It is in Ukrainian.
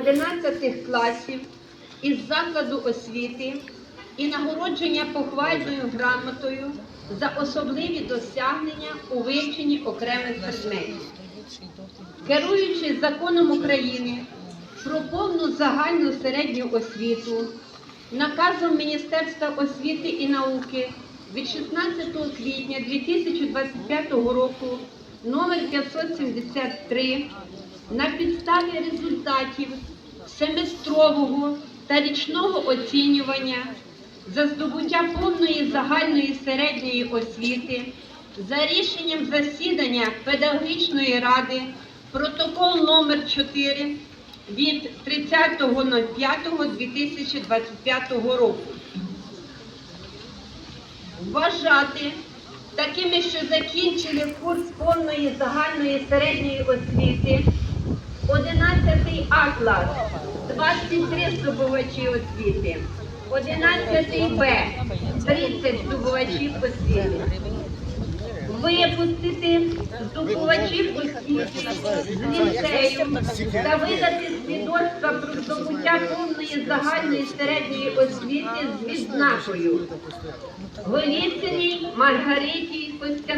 11 класів із закладу освіти і нагородження похвальною грамотою за особливі досягнення у вивченні окремих предметів. Керуючись законом України про повну загальну середню освіту, наказом Міністерства освіти і науки від 16 квітня 2025 року номер 573 на підставі результатів семестрового та річного оцінювання за здобуття повної загальної середньої освіти за рішенням засідання педагогічної ради протокол номер 4 від 30.05.2025 року. Вважати такими, що закінчили курс повної загальної середньої освіти 11 А клас, 23 здобувачі освіти, 11 Б, 30 здобувачів освіти. Випустити здобувачів освіти з ліцею та видати свідоцтва про здобуття повної загальної середньої освіти з відзнакою Голіциній Маргариті Костянтинівні.